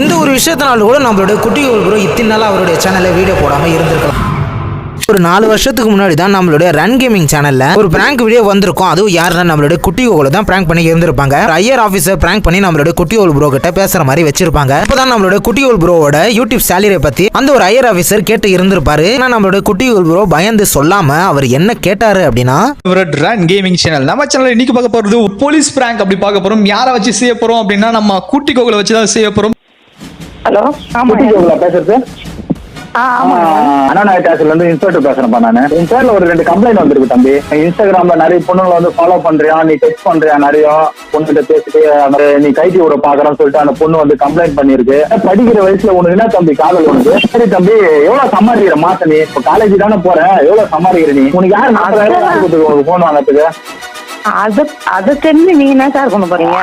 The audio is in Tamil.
இந்த ஒரு விஷயத்தினால கூட நம்மளுடைய குட்டி ப்ரோ இத்தனை நாளாக அவருடைய சேனலில் வீடியோ போடாமல் இருந்திருக்கலாம். ஒரு நாலு வருஷத்துக்கு முன்னாடி தான் நம்மளுடைய ரன் கேமிங் சேனல்ல ஒரு பிராங்க் வீடியோ வந்திருக்கும். அதுவும் யாருன்னா நம்மளுடைய குட்டி கோகுல தான் பிராங்க் பண்ணி இருந்திருப்பாங்க. ஐயர் ஆஃபீஸர் பிராங்க் பண்ணி நம்மளுடைய குட்டி ஓல் ப்ரோ கிட்ட பேசுற மாதிரி வச்சிருப்பாங்க. இப்பதான் நம்மளுடைய குட்டி ஓல் ப்ரோவோட யூடியூப் சேலரியை பத்தி அந்த ஒரு ஐயர் ஆஃபீஸர் கேட்டு இருந்திருப்பாரு. ஆனா நம்மளுடைய குட்டி ஓல் ப்ரோ பயந்து சொல்லாம அவர் என்ன கேட்டாரு அப்படின்னா ஃபேவரட் ரன் கேமிங் சேனல் நம்ம சேனல் இன்னைக்கு பார்க்க போறது போலீஸ் பிராங்க் அப்படி பார்க்க போறோம். யாரை வச்சு செய்ய போறோம் அப்படின்னா நம்ம குட்டி கோகுல வச்சு தான் செய்ய போறோம். ஹலோ? ஆமா. பேசுறது? அண்ணா கேஸ்ல இருந்து இன்ஸ்பெக்டர் பேசுறேன்ப்பா நானு. உன் பேர்ல ஒரு ரெண்டு கம்ப்ளைண்ட் வந்திருக்கு தம்பி. இன்ஸ்டாகிராம்ல நிறைய பொண்ணுங்களை வந்து ஃபாலோ பண்றியா? நீ டெக்ஸ்ட் பண்றியா நிறைய? பொண்ணுகிட்ட பேசிட்டு அந்த நீ கைட்டி விட பாக்குறன்னு சொல்லிட்டு அந்த பொண்ணு வந்து கம்ப்ளைண்ட் பண்ணிருக்கு படிக்கிற வயசுல உனக்கு என்ன தம்பி காதல் உனக்கு? சரி தம்பி எவ்வளவு சம்பாதிக்கிற மாசம் நீ? இப்ப காலேஜ் தானே போற எவ்வளவு சம்பாதிக்கிற நீ? உனக்கு யார் நாற்பதாயிரம் கொடுத்துருக்கு உனக்கு போன் வாங்கறதுக்கு அது அது தெரிஞ்சு நீங்க என்ன சார் பண்ண போறீங்க?